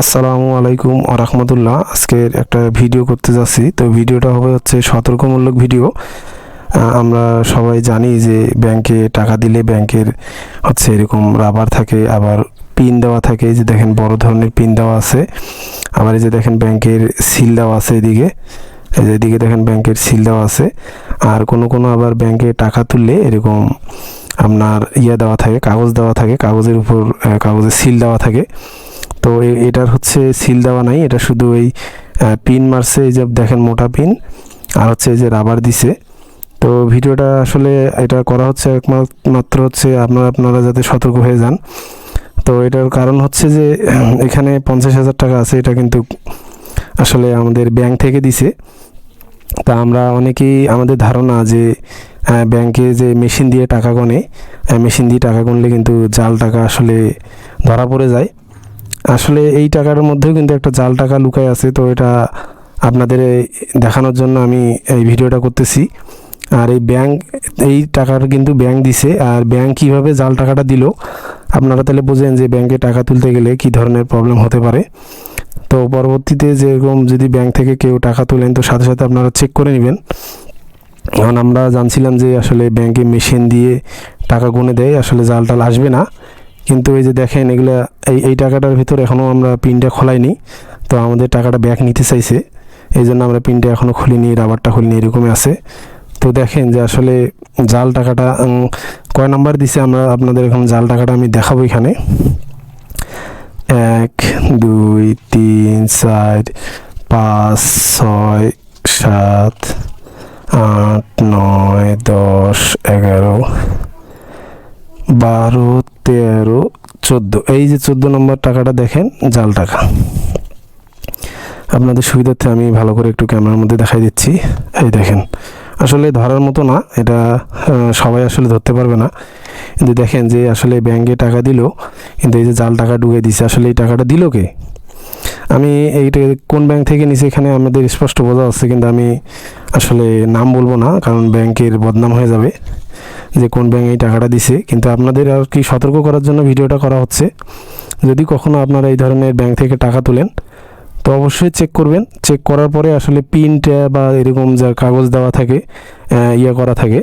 আসসালামু আলাইকুম আরহামতুল্লাহ আজকের একটা ভিডিও করতে যাচ্ছি। তো ভিডিওটা হবে হচ্ছে সতর্কমূলক ভিডিও। আমরা সবাই জানি যে ব্যাংকে টাকা দিলে ব্যাংকের হচ্ছে এরকম রাবার থাকে আবার পিন দেওয়া থাকে। যে দেখেন বড় ধরনের পিন দেওয়া আছে। আবার এই যে দেখেন ব্যাংকের সিল দেওয়া আছে এদিকে। এদিকে দেখেন ব্যাংকের সিল দেওয়া আছে। আর কোনো কোনো আবার ব্যাংকে টাকা তুললে এরকম আপনার ইয়ে দেওয়া থাকে কাগজ দেওয়া থাকে। কাগজের উপর আহ, কাগজে সিল দেওয়া থাকে। তো এটার হচ্ছে সিল দেওয়া নাই, এটা শুধু এই পিন মারছে, এই যে দেখেন মোটা পিন আর হচ্ছে এই যে রাবার দিছে। তো ভিডিওটা আসলে এটা করা হচ্ছে একমাত্র হচ্ছে আপনারা আপনারা যাতে সতর্ক হয়ে যান। তো এটার কারণ হচ্ছে যে, এখানে পঞ্চাশ হাজার টাকা আছে, এটা কিন্তু আসলে আমাদের ব্যাংক থেকে দিছে। তা আমরা অনেকেই, আমাদের ধারণা যে ব্যাংকে যে মেশিন দিয়ে টাকা গনে মেশিন দিয়ে টাকা গুনলে কিন্তু জাল টাকা আসলে ধরা পড়ে যায়। আসলে এই টাকার মধ্যেও কিন্তু একটা জাল টাকা লুকায় আছে, তো এটা আপনাদের দেখানোর জন্য আমি এই ভিডিওটা করতেছি। আর এই ব্যাংক এই টাকার কিন্তু ব্যাংক দিছে, আর ব্যাংক কীভাবে জাল টাকাটা দিল, আপনারা তাহলে বোঝেন যে ব্যাংকে টাকা তুলতে গেলে কি ধরনের প্রবলেম হতে পারে। তো পরবর্তীতে যেরকম যদি ব্যাংক থেকে কেউ টাকা তোলেন, তো সাথে সাথে আপনারা চেক করে নেবেন। কারণ আমরা জানছিলাম যে আসলে ব্যাংকে মেশিন দিয়ে টাকা গুনে দেয়, আসলে জাল টাল আসবে না। কিন্তু এই যে দেখেন এগুলা, এই এই টাকাটার ভিতর এখনও আমরা পিনটা খোলাইনি। তো আমাদের টাকাটা ব্যাক নিতে চাইছে। এই জন্য আমরা পিনটা এখনও খুলিনি রাবারটা খুলিনি, এরকমই আছে। তো দেখেন যে আসলে জাল টাকাটা কয় নাম্বার দিছে আমরা আপনাদের এখন জাল টাকাটা আমি দেখাবো এখানে। এক, দুই, তিন, চার, পাঁচ, ছয়, সাত, আট, নয়, দশ, এগারো, বারো চোদ্দ, এই যে চোদ্দ নম্বর টাকাটা দেখেন, জাল টাকা। আপনাদের সুবিধার্থে আমি ভালো করে একটু ক্যামেরার মধ্যে দেখাই দিচ্ছি। এই দেখেন, আসলে ধরার মতো না, এটা সবাই আসলে ধরতে পারবে না। কিন্তু দেখেন যে আসলে ব্যাংকে টাকা দিল, কিন্তু এই যে জাল টাকা ঢুকে দিছে, আসলে এই টাকাটা দিল কে? আমি এইটা কোন ব্যাংক থেকে নিছি এখানে আমাদের স্পষ্ট বোঝা যাচ্ছে, কিন্তু আমি আসলে নাম বলব না, কারণ ব্যাংকের বদনাম হয়ে যাবে। যে কোন ব্যাংক এই টাকাটা দিছে, কিন্তু আপনাদের আর কি সতর্ক করার জন্য ভিডিওটা করা হচ্ছে। যদি কখনো আপনারা এই ধরনের ব্যাংক থেকে টাকা তোলেন, তো অবশ্যই চেক করবেন। চেক করার পরে আসলে পিনটা বা এরকম যা কাগজ দেওয়া থাকে ইয়ে করা থাকে,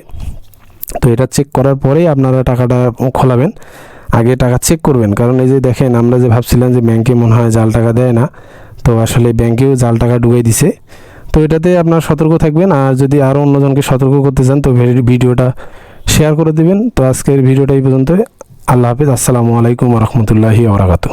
তো এটা চেক করার পরেই আপনারা টাকাটা খোলাবেন। আগে টাকা চেক করবেন। কারণ এই যে দেখেন, আমরা যে ভাবছিলাম যে ব্যাংকে মনে হয় জাল টাকা দেয় না, তো আসলে ব্যাংকেও জাল টাকা ডুবিয়ে দিছে। তো এটাতে আপনার সতর্ক থাকবেন। আর যদি আরও অন্যজনকে সতর্ক করতে চান, তো ভিডিওটা শেয়ার করে দেবেন। তো আজকের ভিডিওটা এই পর্যন্ত আল্লাহ হাফিজ। আসসালামু আলাইকুম রহমতুল্লাহি ওবরাকাতু